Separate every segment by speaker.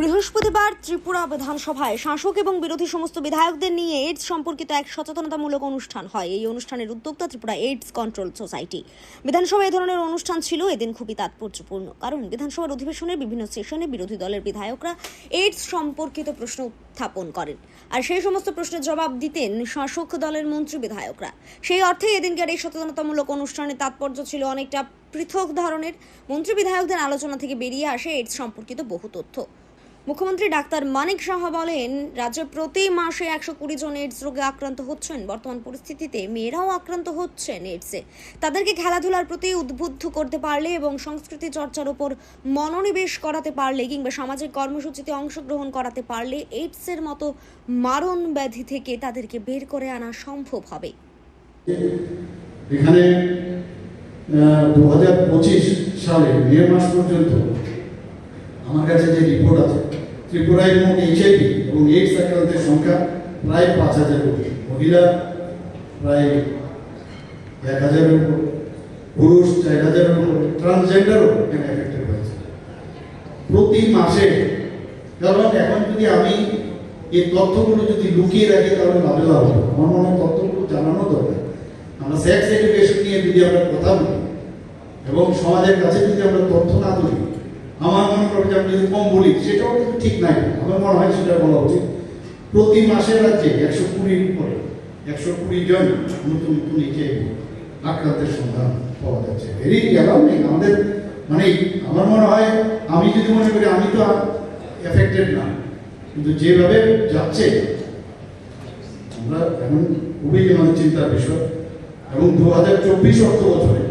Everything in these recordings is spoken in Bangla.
Speaker 1: বৃহস্পতিবার ত্রিপুরা বিধানসভায় শাসক এবং বিরোধী সমস্ত বিধায়কদের নিয়ে এইডস সম্পর্কিত এক সচেতনতামূলক অনুষ্ঠান হয়। এই অনুষ্ঠানের উদ্যোক্তা ত্রিপুরা এইডস কন্ট্রোল সোসাইটি বিধানসভায় এ ধরনের অনুষ্ঠান ছিল, এদিন খুবই তাৎপর্যপূর্ণ। কারণ বিধানসভার অধিবেশনের বিভিন্ন সেশনে বিরোধী দলের বিধায়করা এইডস সম্পর্কিত প্রশ্ন উত্থাপন করেন আর সেই সমস্ত প্রশ্নের জবাব দিতেন শাসক দলের মন্ত্রী বিধায়করা। সেই অর্থে এদিনকার এই সচেতনতামূলক অনুষ্ঠানের তাৎপর্য ছিল অনেকটা পৃথক ধরনের। মন্ত্রী বিধায়কদের আলোচনা থেকে বেরিয়ে আসে এইডস সম্পর্কিত বহু তথ্য। মুখ্যমন্ত্রী ডাক্তার মানিক সাহা বলেন, রাজ্যে প্রতি মাসে একশো কুড়ি জন এইডস রোগে আক্রান্ত হচ্ছেন। বর্তমান পরিস্থিতিতে মেয়েরাও আক্রান্ত হচ্ছেন এইডসে তাদেরকে খেলাধুলার প্রতি উদ্বুদ্ধ করতে পারলে এবং সংস্কৃতি চর্চার উপর মনোনিবেশ করাতে পারলে কিংবা সামাজিক কর্মসূচিতে অংশগ্রহণ করাতে পারলে এইডসের মতো মারণ ব্যাধি থেকে তাদেরকে বের করে আনা সম্ভব হবে।
Speaker 2: এখানে সালে মে মাস পর্যন্ত আমার কাছে যে রিপোর্ট আছে ত্রিপুরায় মোট এইচআইভি এবং এইডস আক্রান্তের সংখ্যা প্রায় পাঁচ হাজার কোটি মহিলা প্রায় এক হাজারের উপর, পুরুষ চার হাজারের উপর ট্রান্সজেন্ডারও এখানে এফেক্টেড হয়েছে। প্রতি মাসে, কারণ এখন যদি আমি এই তথ্যগুলো যদি লুকিয়ে রাখি, তাহলে লাভ হবে। আমার মনে হয় তথ্যগুলো জানানো দরকার। আমরা সেক্স এডুকেশন নিয়ে যদি আমরা কথা বলি, এবং সমাজের কাছে যদি আমরা তথ্য না তুলি আমার মনে করো যে আমি যদি কম বলি, সেটাও কিন্তু ঠিক নাই। আমার মনে হয় সেটা বলা উচিত। প্রতি মাসে রাজ্যে একশো কুড়ির উপরে, একশো কুড়ি জন নতুন নতুন নিচে আক্রান্তের সন্ধান পাওয়া যাচ্ছে। ভেরি অ্যালার্মিং আমাদের মানে আমার মনে হয়, আমি যদি মনে করি, আমি তো এফেক্টেড না। কিন্তু যেভাবে যাচ্ছে, আমরা এখন খুবই মানে চিন্তার বিষয়। এবং দু হাজার চব্বিশ অর্থ বছরে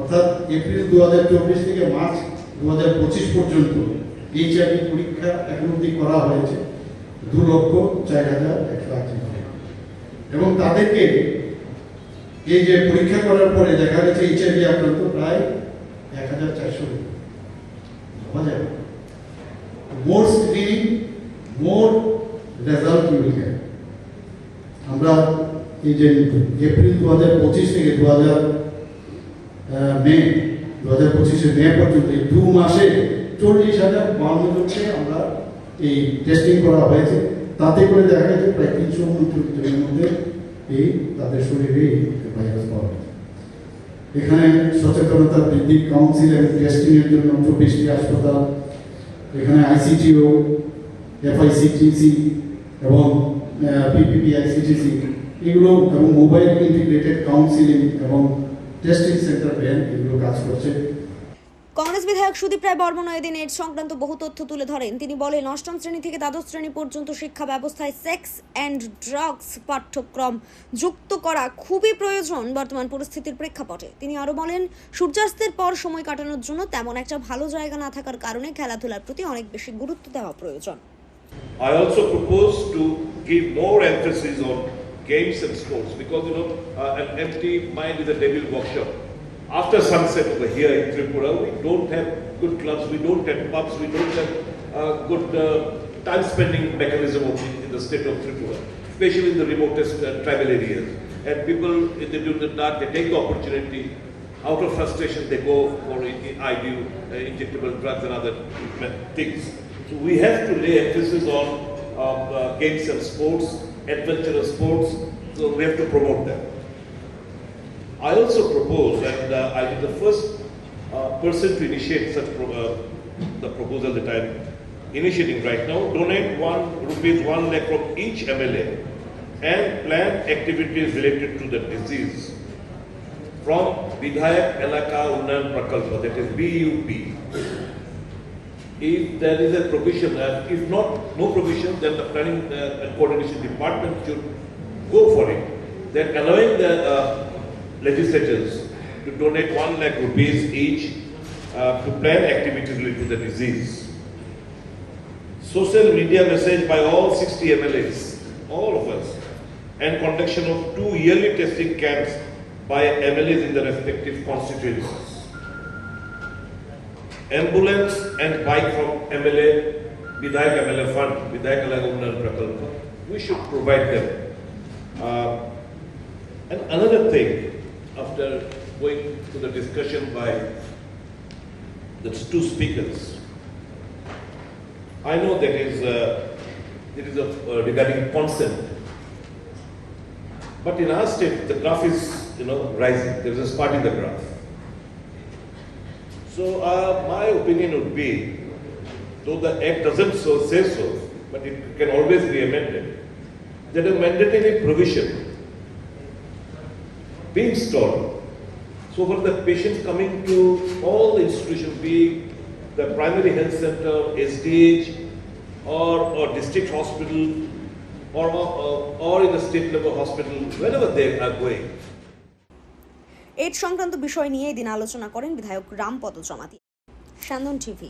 Speaker 2: অর্থাৎ এপ্রিল দু হাজার চব্বিশ থেকে মার্চ দু হাজার পঁচিশ পর্যন্ত এইচআইভি পরীক্ষা এখন অব্দি করা হয়েছে। দু লক্ষ চার হাজার একশো আশি এবং তাদেরকে এই যে পরীক্ষা করার পরে দেখা গেছে এইচআইভি আক্রান্ত প্রায় এক হাজার চারশো more screening, more result will get আমরা এই যে এপ্রিল দু হাজার পঁচিশ থেকে দু হাজার মে দু হাজার পঁচিশে মে পর্যন্ত এই দু মাসে চল্লিশ হাজার বাউন্ন আমরা এই টেস্টিং করা হয়েছে। তাতে করে দেখা গেছে প্রায় তিনশো উনত্রিশ মধ্যে এই তাদের শরীরে ভাইরাস পাওয়া গেছে। এখানে সচেতনতা বৃদ্ধি কাউন্সিল এবং টেস্টিং এর জন্য চব্বিশটি হাসপাতাল, এখানে আইসিটিও এফআইসিটিসি এবং পিপিপি আইসিটিসি এগুলো এবং মোবাইল ইন্টিগ্রেটেড কাউন্সিলিং এবং টেস্টিং সেন্টার ব্যান এগুলো কাজ করছে।
Speaker 1: কংগ্রেস বিধায়ক সুদীপ রায় বর্মন এদিন এর সংক্রান্ত বহু তথ্য তুলে ধরেন। তিনি বলেন অষ্টম শ্রেণি থেকে দ্বাদশ শ্রেণি পর্যন্ত শিক্ষা ব্যবস্থায় সেক্স অ্যান্ড ড্রাগস পাঠ্যক্রম যুক্ত করা খুবই প্রয়োজন বর্তমান পরিস্থিতির প্রেক্ষাপটে। তিনি আরও বলেন সূর্যাস্তের পর সময় কাটানোর জন্য তেমন একটা ভালো জায়গা না থাকার কারণে খেলাধুলার প্রতি অনেক বেশি গুরুত্ব দেওয়া প্রয়োজন।
Speaker 3: I also propose to give more emphasis on games and sports because you know uh, an empty mind is a devil workshop. After sunset over here in Tripura, we don't have good clubs, we don't have pubs, we don't have uh, good uh, time spending mechanism in the state of Tripura, especially in the remotest uh, tribal areas. And people, in the, during the dark, they take the opportunity. Out of frustration, they go for I- IV, uh, injectable drugs and other things. So we have to lay emphasis on uh, uh, games and sports, adventurous sports, so we have to promote them. I also propose, and uh, I'll be the first uh, person to initiate such pro- uh, the proposal that I'm initiating right now, donate one rupees one lakh from each MLA and plan activities related to the disease from Vidhayak Elaka Unnayan Prakalpa, that is BUP. If there is a provision, uh, if not, no provision, then the planning uh, and coordination department should go for it. Then allowing the uh, legislators to donate one lakh rupees each uh, to plan activities related to the disease. Social media message by all 60 MLAs, all of us, and conduction of two yearly testing camps by MLAs in the respective constituencies ambulance and bike from MLA, Vidhayak MLA Fund, Vidhayak Alagunan Prakalpa. We should provide them. Uh, and another thing, after going to the discussion by the two speakers, I know that is it is a, uh, regarding consent, but in our state the graph is you know rising. There is a spot in the graph. So uh, my opinion would be, though the act doesn't so say so, but it can always be amended, that a mandatory provision be installed. So for the patients coming to all the institutions, be the primary health center, SDH, or, or district hospital, or, or, or in the state level hospital, wherever they are going,
Speaker 1: AIDS সংক্রান্ত বিষয় নিয়ে এদিন আলোচনা করেন বিধায়ক রামপদ জমাতি সান্দন টিভি।